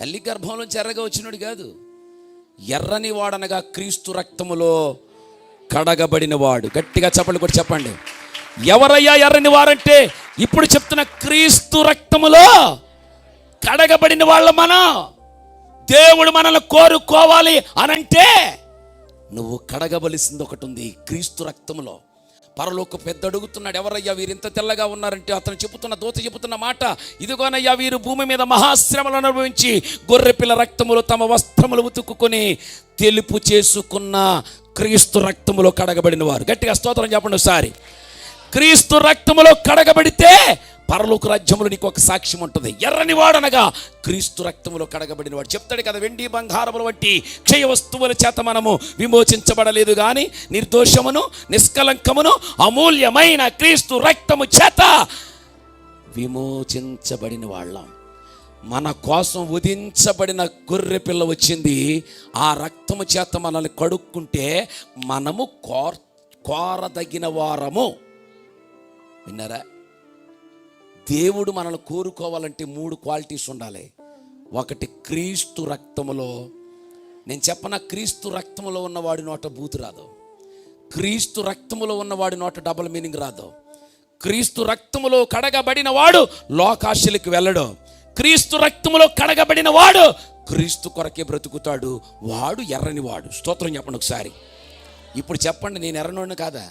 తల్లి గర్భంలోంచి ఎర్రగా వచ్చినాడు కాదు. ఎర్రని వాడనగా క్రీస్తు రక్తములో కడగబడిన వాడు. గట్టిగా చెప్పండి కూడా చెప్పండి. ఎవరయ్యా ఎర్రని వారంటే? ఇప్పుడు చెప్తున్న క్రీస్తు రక్తములో కడగబడిన వాళ్ళ మనం. దేవుడు మనల్ని కోరుకోవాలి అనంటే నువ్వు కడగబలిసింది ఒకటి ఉంది క్రీస్తు రక్తములో. పరలోక పెద్ద అడుగుతున్నాడు ఎవరయ్యా వీరు ఇంత తెల్లగా ఉన్నారంటే అతను చెబుతున్న దోత చెబుతున్న మాట. ఇదిగోనయ్యా వీరు భూమి మీద మహాశ్రమలు అనుభవించి గొర్రెపిల్ల రక్తములు తమ వస్త్రములు ఉతుక్కుని తెలుపు చేసుకున్న క్రీస్తు రక్తములో కడగబడిన వారు. గట్టిగా స్తోత్రం చెప్పండి ఒకసారి. క్రీస్తు రక్తములో కడగబడితే పరలోక రాజ్యంలో నీకు ఒక సాక్ష్యం ఉంటుంది. ఎర్రని వాడనగా క్రీస్తు రక్తములో కడగబడిన వాడు చెప్తాడు కదా వెండి బంగారములు వంటి క్షయ వస్తువుల చేత మనము విమోచించబడలేదు కానీ నిర్దోషమును నిష్కలంకమును అమూల్యమైన క్రీస్తు రక్తము చేత విమోచించబడిన వాళ్ళం. మన కోసం ఉదించబడిన గొర్రె పిల్ల వచ్చింది. ఆ రక్తము చేత మనల్ని కడుక్కుంటే మనము కోర్ కోరదగిన వారము. విన్నారా? దేవుడు మనల్ని కోరుకోవాలంటే మూడు క్వాలిటీస్ ఉండాలి. ఒకటి క్రీస్తు రక్తములో నేను చెప్పన క్రీస్తు రక్తములో ఉన్నవాడి నోట బూతు రాదు. క్రీస్తు రక్తములో ఉన్నవాడి నోట డబుల్ మీనింగ్ రాదు. క్రీస్తు రక్తములో కడగబడిన వాడు లోకాశలికి వెళ్ళడు. క్రీస్తు రక్తములో కడగబడిన వాడు క్రీస్తు కొరకే బ్రతుకుతాడు. వాడు ఎర్రని వాడు. స్తోత్రం చెప్పండి ఒకసారి. ఇప్పుడు చెప్పండి నేను ఎర్రనోడిని కాదా?